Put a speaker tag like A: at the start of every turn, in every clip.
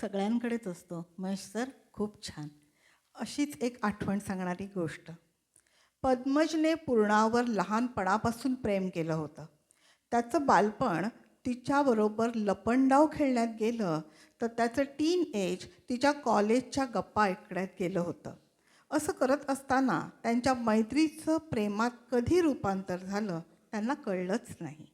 A: सगळ्यांकडेच असतो. महेश सर खूप छान. अशीच एक आठवण सांगणारी गोष्ट. पद्मजने पूर्णावर लहानपणापासून प्रेम केलं होतं. त्याचं बालपण तिच्याबरोबर लपंडाव खेळण्यात गेलं तर त्याचं टीन एज तिच्या कॉलेजच्या गप्पा ऐकण्यात गेलं होतं. असं करत असताना त्यांच्या मैत्रीचं प्रेमात कधी रूपांतर झालं त्यांना कळलंच नाही.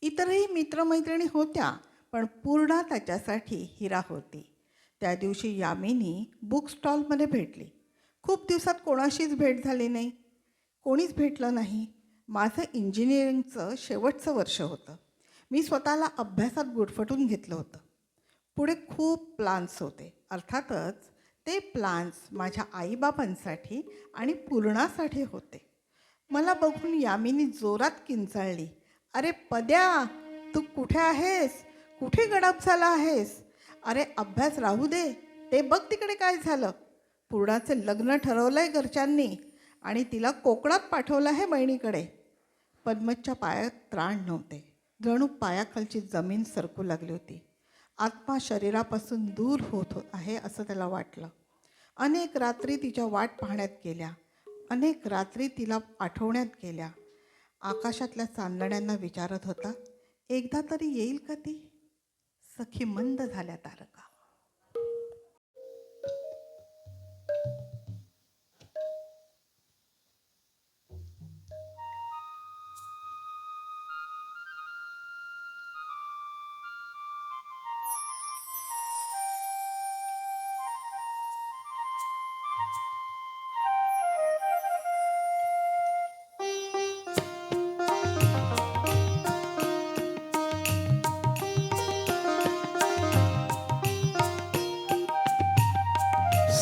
A: इतरही मित्रमैत्रिणी होत्या पण पूर्णा त्याच्यासाठी हिरा होती. त्या दिवशी यामिनी बुक स्टॉलमध्ये भेटली. खूप दिवसात कोणाशीच भेट झाली नाही. कोणीच भेटलं नाही. माझं इंजिनिअरिंगचं शेवटचं वर्ष होतं. मी स्वतःला अभ्यासात गुडफटून घेतलं होतं. पुढे खूप प्लान्स होते. अर्थातच ते प्लान्स माझ्या आईबाबांसाठी आणि पूर्णासाठी होते. मला बघून यामिनी जोरात किंचाळली. अरे पद्या तू कुठे आहेस? कुठे गडप झाला आहेस? अरे अभ्यास राहू दे. ते बघ तिकडे काय झालं. पूर्णाचं लग्न ठरवलं आहे घरच्यांनी आणि तिला कोकणात पाठवलं आहे बहिणीकडे. पद्मच्या पायात त्राण नव्हते. जणू पायाखालची जमीन सरकू लागली होती. आत्मा शरीरापासून दूर होत हो आहे असं त्याला वाटलं. अनेक रात्री तिच्या वाट पाहण्यात गेल्या. अनेक रात्री तिला आठवण्यात गेल्या. आकाशातल्या चांदण्यांना विचारत होता एकदा तरी येईल का ती? सखी मंद झाल्या तारका.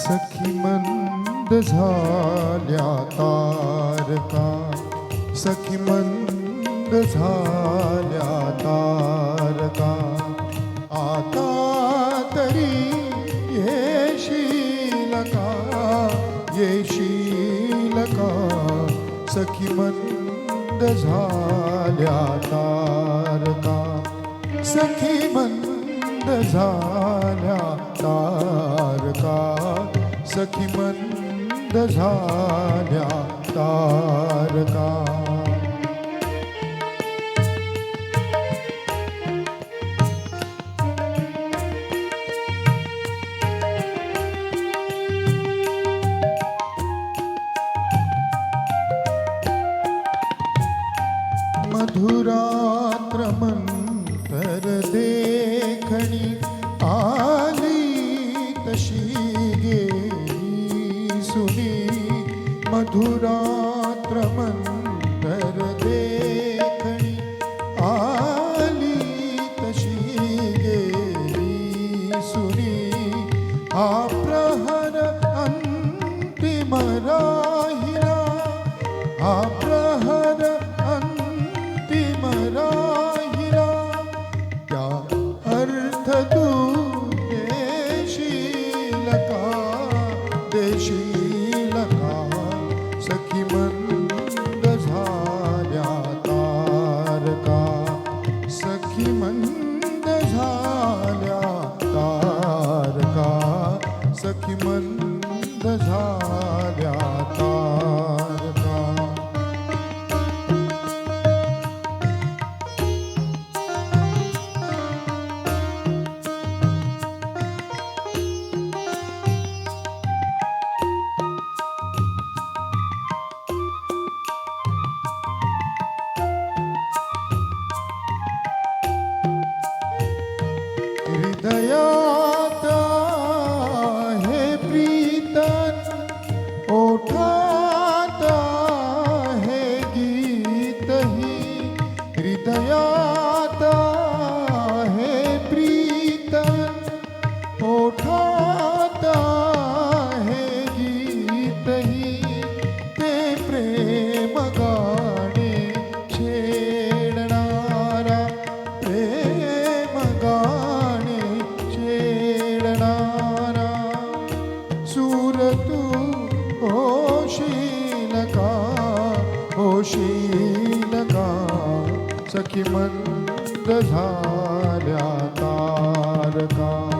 B: सखी मंद झाल्या तारका सखी मंद झाल्या तारका आता तरी येशील का? येशील का? सखी मंद झाल्या तारका सखी मंद झाल्या तारका सखी मंद झाल्या तारका. मधुरात्र मंतर देखणी मधुरात्र yo सखी मंद झाल्या तारका.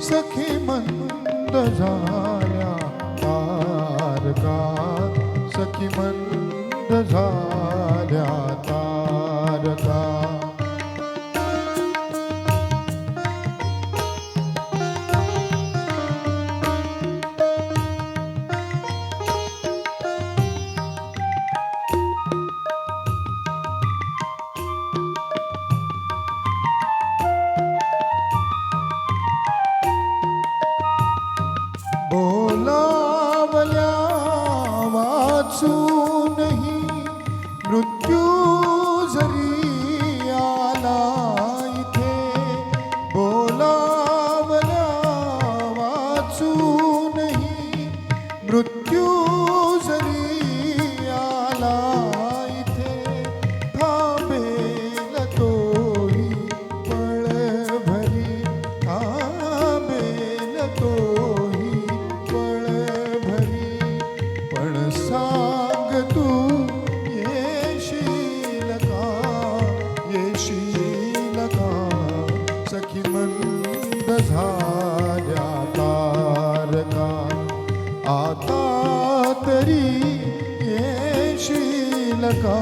B: सखी मंद झाल्या तारका. सखी मंद झाल्या तारका. मृत्यू जरी आला इथे बोलावल्या वाचूनही मृत्यू सखी मंद झाल्या तारका. आता तरी येशील का?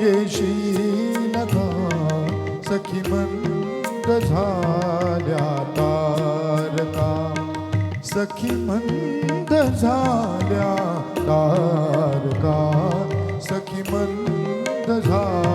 B: येशील का? सखी मंद झाल्या तारका. सखी मंद झाल्या तारका. सखी मंद झाल्या